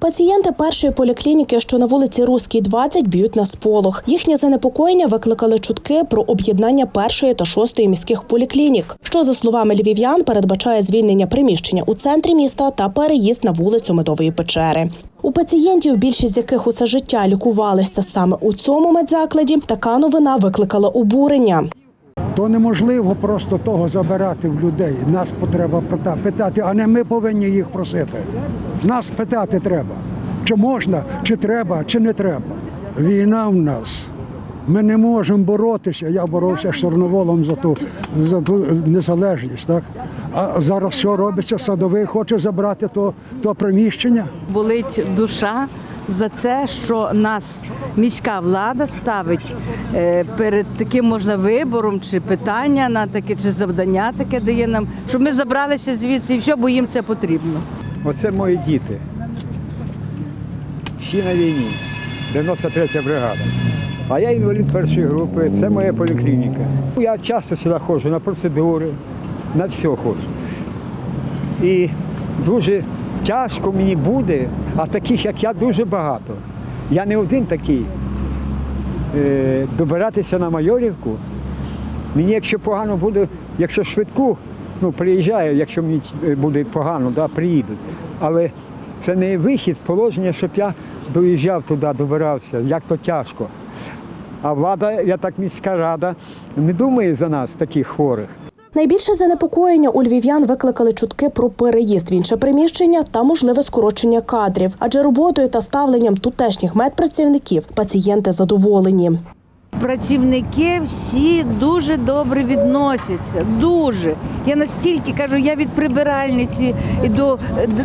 Пацієнти першої поліклініки, що на вулиці Руській, 20, б'ють на сполох. Їхнє занепокоєння викликали чутки про об'єднання першої та шостої міських поліклінік, що за словами львів'ян передбачає звільнення приміщення у центрі міста та переїзд на вулицю Медової печери. У пацієнтів, більшість з яких усе життя лікувалися саме у цьому медзакладі, така новина викликала обурення. То неможливо просто того забирати в людей. Нас потреба питати, а не ми повинні їх просити. Нас питати треба, чи можна, чи треба, чи не треба. Війна в нас. Ми не можемо боротися. Я боровся з Чорноволом за ту, за ту незалежність. Так? А зараз що робиться? Садовий хоче забрати то, то приміщення. болить душа за це, що нас міська влада ставить е, перед таким можна вибором, чи питання на таке, чи завдання таке дає нам, щоб ми забралися звідси і все, бо їм це потрібно. Оце мої діти. Всі на війні. 93 бригада. А я інвалід першої групи, це моя поліклініка. Я часто сюди ходжу на процедури, на все ходжу. І дуже тяжко мені буде, а таких, як я, дуже багато. Я не один такий. Е, добиратися на Майорівку. Мені, якщо погано буде, якщо швидку, ну приїжджаю, якщо мені е, буде погано, да, приїдуть. Але це не вихід з положення, щоб я доїжджав туди, добирався, як то тяжко. А влада, я так міська рада, не думає за нас, таких хворих. Найбільше занепокоєння у львів'ян викликали чутки про переїзд в інше приміщення та можливе скорочення кадрів, адже роботою та ставленням тутешніх медпрацівників пацієнти задоволені. Працівники всі дуже добре відносяться. Дуже. Я настільки кажу, я від прибиральниці і до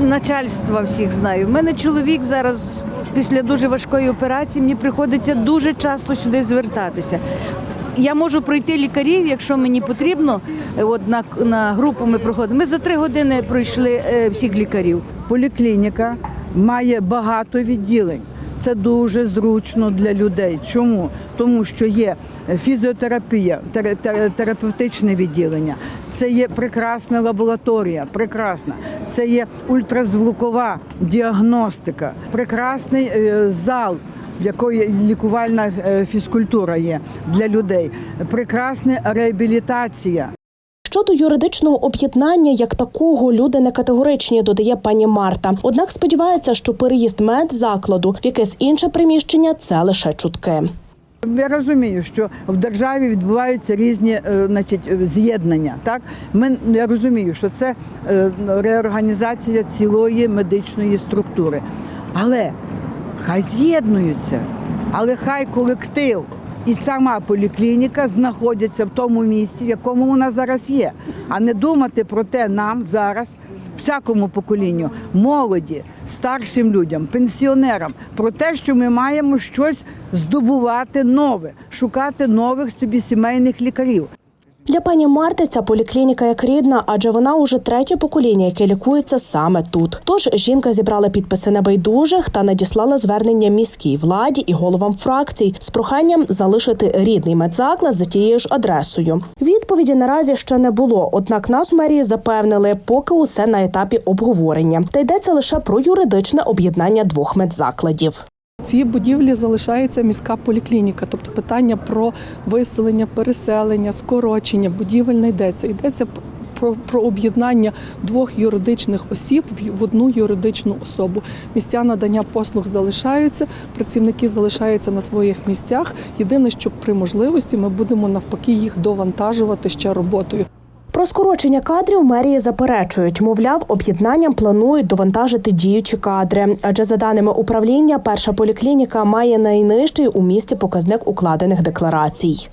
начальства всіх знаю. У мене чоловік зараз після дуже важкої операції мені приходиться дуже часто сюди звертатися. Я можу пройти лікарів, якщо мені потрібно. Е, От на, на групу ми проходимо. Ми за три години пройшли е, всіх лікарів. Поліклініка має багато відділень. Це дуже зручно для людей. Чому? Тому що є фізіотерапія, тере- тере- терапевтичне відділення, це є прекрасна лабораторія, прекрасна, це є ультразвукова діагностика, прекрасний е, зал. В якої лікувальна е, фізкультура є для людей, прекрасна реабілітація. Щодо юридичного об'єднання як такого, люди не категоричні, додає пані Марта. Однак сподівається, що переїзд медзакладу в якесь інше приміщення це лише чутки. Я розумію, що в державі відбуваються різні е, значить, е, з'єднання. Так? Ми, я розумію, що це реорганізація цілої медичної структури. Але хай з'єднуються, але хай колектив і сама поліклініка знаходяться в тому місці, в якому вона зараз є, а не думати про те нам зараз. Всякому поколінню, молоді, старшим людям, пенсіонерам про те, що ми маємо щось здобувати нове, шукати нових собі сімейних лікарів. Для пані Марти ця поліклініка як рідна, адже вона уже третє покоління, яке лікується саме тут. Тож жінка зібрала підписи небайдужих та надіслала звернення міській владі і головам фракцій з проханням залишити рідний медзаклад за тією ж адресою. Відповіді наразі ще не було. Однак нас в мерії запевнили, поки усе на етапі обговорення. Та йдеться лише про юридичне об'єднання двох медзакладів. В цій будівлі залишається міська поліклініка, тобто питання про виселення, переселення, скорочення будівель не йдеться. Йдеться про, про об'єднання двох юридичних осіб в- одну юридичну особу. Місця надання послуг залишаються, працівники залишаються на своїх місцях. Єдине, що при можливості ми будемо навпаки їх довантажувати ще роботою. Про скорочення кадрів мерії заперечують. Мовляв, об'єднанням планують довантажити діючі кадри. Адже за даними управління, перша поліклініка має найнижчий у місті показник укладених декларацій.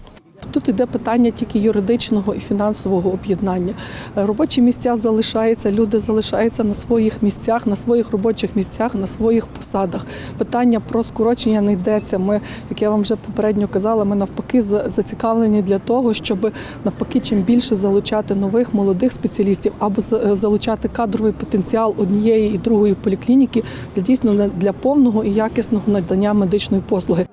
Тут йде питання тільки юридичного і фінансового об'єднання. Е, Робочі місця залишаються, люди залишаються на своїх місцях, на своїх робочих місцях, на своїх посадах. Питання про скорочення не йдеться. Ми, як я вам вже попередньо казала, ми навпаки зацікавлені для того, щоб навпаки чим більше залучати нових молодих спеціалістів або е, залучати кадровий потенціал однієї і другої поліклініки для дійсно для повного і якісного надання медичної послуги.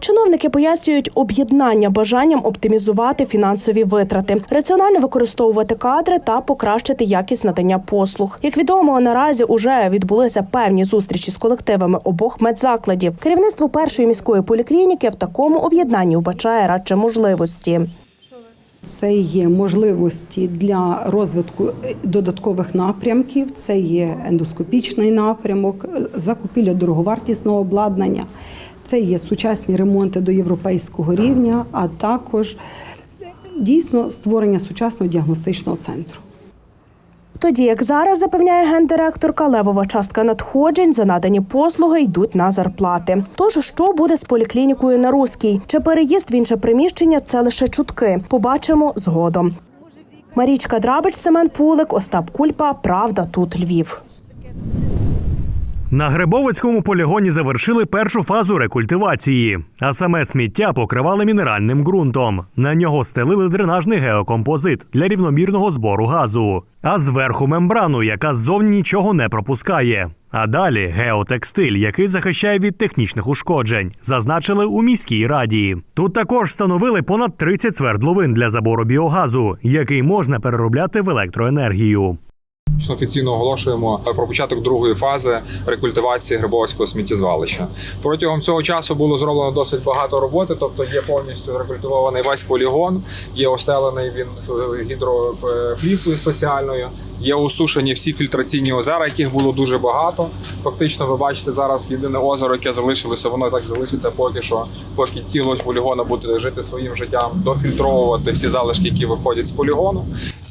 Чиновники пояснюють об'єднання бажанням оптимізувати фінансові витрати, раціонально використовувати кадри та покращити якість надання послуг. Як відомо, наразі уже відбулися певні зустрічі з колективами обох медзакладів. Керівництво першої міської поліклініки в такому об'єднанні вбачає радше можливості. Це є можливості для розвитку е, додаткових напрямків. Це є ендоскопічний напрямок, е, закупівля дороговартісного обладнання. Це є сучасні ремонти до європейського рівня, а також е, дійсно створення сучасного діагностичного центру. Тоді, як зараз запевняє гендиректорка, левова частка надходжень за надані послуги йдуть на зарплати. Тож, що буде з поліклінікою на Руській? Чи переїзд в інше приміщення це лише чутки? Побачимо згодом. Марічка Драбич, Семен Пулик, Остап Кульпа. Правда, тут Львів. На Грибовицькому полігоні завершили першу фазу рекультивації, а саме сміття покривали мінеральним ґрунтом. На нього стелили дренажний геокомпозит для рівномірного збору газу, а зверху мембрану, яка ззовні нічого не пропускає. А далі геотекстиль, який захищає від технічних ушкоджень, зазначили у міській раді. Тут також встановили понад 30 свердловин для забору біогазу, який можна переробляти в електроенергію. Що офіційно оголошуємо про початок другої фази рекультивації Грибовського сміттєзвалища. Протягом цього часу було зроблено досить багато роботи, тобто є повністю рекультивований весь полігон, є остелений він гідроплівкою спеціальною. Є усушені всі фільтраційні озера, яких було дуже багато. Фактично, ви бачите зараз єдине озеро, яке залишилося, воно так залишиться поки що, поки тіло полігону буде жити своїм життям, дофільтровувати всі залишки, які виходять з полігону.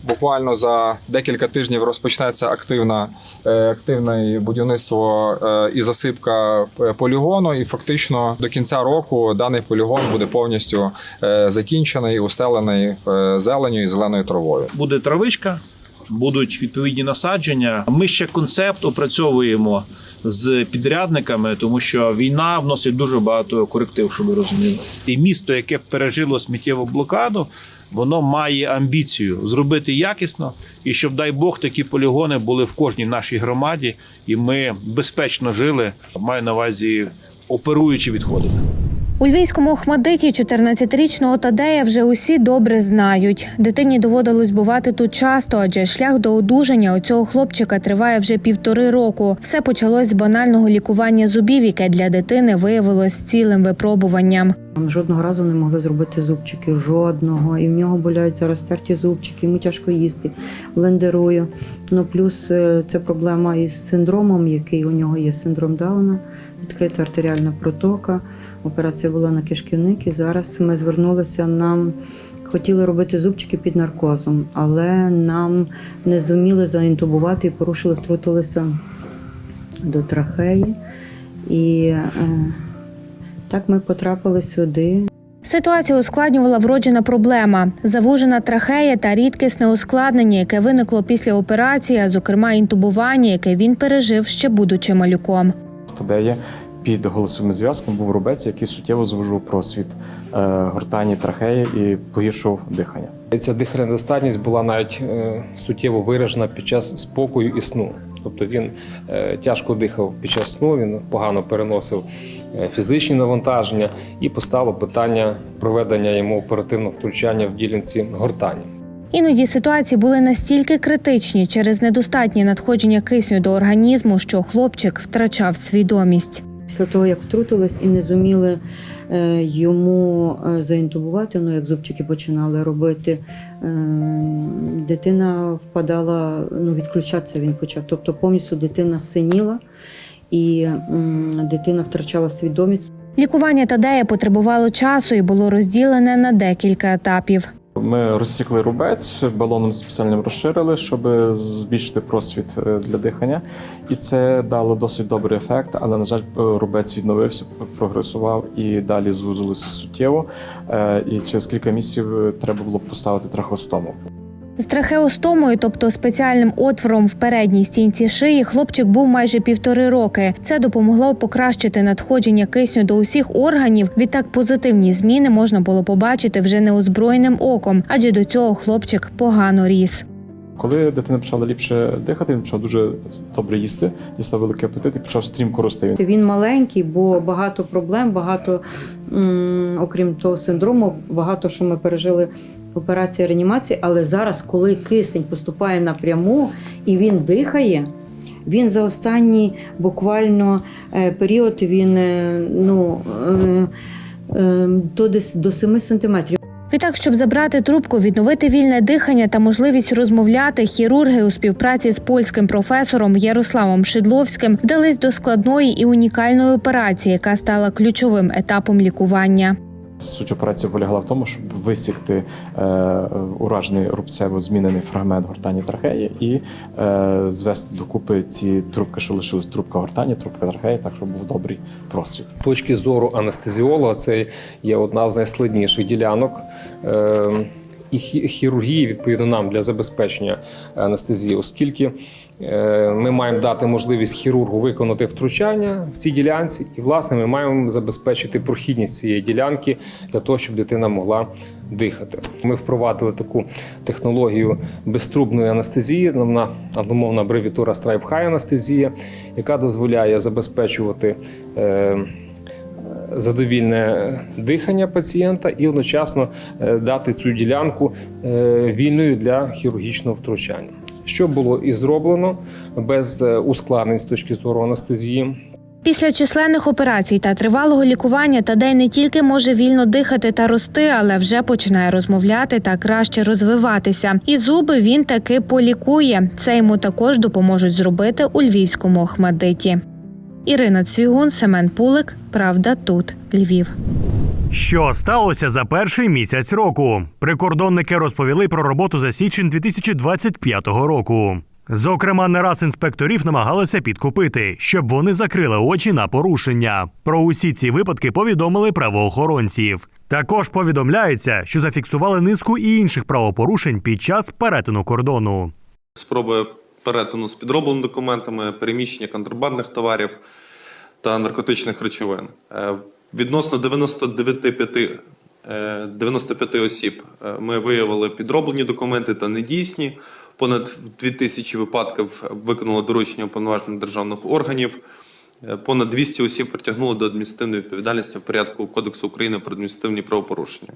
Буквально за декілька тижнів розпочнеться активна, е, активне будівництво е, і засипка е, полігону. І фактично до кінця року даний полігон буде повністю закінчений, устелений зеленю і зеленою травою. буде травичка, будуть відповідні насадження. Ми ще концепт опрацьовуємо з підрядниками, тому що війна вносить дуже багато коректив, щоб ви розуміли. І місто, яке пережило сміттєву блокаду, воно має амбіцію зробити якісно і щоб, дай Бог, такі полігони були в кожній нашій громаді, і ми безпечно жили. Маю на увазі оперуючи відходи. У львівському Охмадиті 14-річного Тадея вже усі добре знають. Дитині доводилось бувати тут часто, адже шлях до одужання у цього хлопчика триває вже півтори року. Все почалось з банального лікування зубів, яке для дитини виявилось цілим випробуванням. Ми жодного разу не могли зробити зубчики, жодного. І в нього болять зараз терті зубчики, йому тяжко їсти, блендерую. Ну плюс е, це проблема із синдромом, який у нього є синдром Дауна, відкрита артеріальна протока. Операція була на кишківник, і зараз ми звернулися нам. Хотіли робити зубчики під наркозом, але нам не зуміли заінтубувати і порушили, втрутилися до трахеї. І е, так ми потрапили сюди. Ситуацію ускладнювала вроджена проблема завужена трахея та рідкісне ускладнення, яке виникло після операції, а зокрема інтубування, яке він пережив ще будучи малюком. Тадея під голосовим зв'язком був рубець, який суттєво звужував просвіт е, гортані трахеї і погіршував дихання. Ця дихальна недостатність була навіть е, суттєво виражена під час спокою і сну. Тобто він е, тяжко дихав під час сну, він погано переносив е, фізичні навантаження і постало питання проведення йому оперативного втручання в ділянці гортані. Іноді ситуації були настільки критичні через недостатнє надходження кисню до організму, що хлопчик втрачав свідомість. Після того, як втрутились і не зуміли йому е, заінтубувати, ну як зубчики починали робити, е, дитина впадала, ну відключатися він почав. Тобто повністю дитина синіла і дитина втрачала свідомість. Лікування Тадея потребувало часу і було розділене на декілька етапів. Ми розсікли рубець, балоном спеціальним розширили, щоб збільшити просвіт е, для дихання, і це дало досить добрий ефект. Але на жаль, рубець відновився, прогресував і далі звузилося суттєво. Е, І через кілька місяців треба було поставити трахостому. З трахеостомою, тобто спеціальним отвором в передній стінці шиї, хлопчик був майже півтори роки. Це допомогло покращити надходження кисню до усіх органів. Відтак позитивні зміни можна було побачити вже неозброєним оком, адже до цього хлопчик погано ріс. Коли дитина почала ліпше дихати, він почав дуже добре їсти, дістав великий апетит і почав стрімко рости. Він маленький, бо багато проблем, багато, окрім того синдрому, багато що ми пережили операції реанімації. Але зараз, коли кисень поступає напряму і він дихає, він за останній буквально е, період він е, ну, е, е, до 7 сантиметрів. Відтак, щоб забрати трубку, відновити вільне дихання та можливість розмовляти, хірурги у співпраці з польським професором Ярославом Шидловським вдались до складної і унікальної операції, яка стала ключовим етапом лікування. Суть операції полягла в тому, щоб висікти е, уражений рубцево змінений фрагмент гортані трахеї і е, звести докупи ці трубки, що лишились трубка гортані, трубка трахеї, так щоб був добрий просвіт. З точки зору анестезіолога, це є одна з найскладніших ділянок. Е, І хірургії, відповідно, нам для забезпечення анестезії, оскільки е, ми маємо дати можливість хірургу виконати втручання в цій ділянці, і, власне, ми маємо забезпечити прохідність цієї ділянки для того, щоб дитина могла дихати. Ми впровадили таку технологію безтрубної анестезії, вона англомовна абревіатура Stripe анестезія, яка дозволяє забезпечувати. Задовільне дихання пацієнта і одночасно е, дати цю ділянку е, вільною для хірургічного втручання. Що було і зроблено без е, ускладнень з точки зору анестезії. Після численних операцій та тривалого лікування Тадей не тільки може вільно дихати та рости, але вже починає розмовляти та краще розвиватися. І зуби він таки полікує. Це йому також допоможуть зробити у львівському Охмадиті. Ірина Цвігун, Семен Пулик. Правда, тут Львів. Що сталося за перший місяць року? Прикордонники розповіли про роботу за січень 2025 року. Зокрема, не раз інспекторів намагалися підкупити, щоб вони закрили очі на порушення. Про усі ці випадки повідомили правоохоронців. Також повідомляється, що зафіксували низку і інших правопорушень під час перетину кордону. спроби перетину з підробленими документами, переміщення контрабандних товарів та наркотичних речовин. Е, Відносно 99 е, 95 осіб е, ми виявили підроблені документи та недійсні. Понад 2000 випадків виконали доручення уповноважених державних органів. Е, Понад 200 осіб притягнули до адміністративної відповідальності в порядку Кодексу України про адміністративні правопорушення.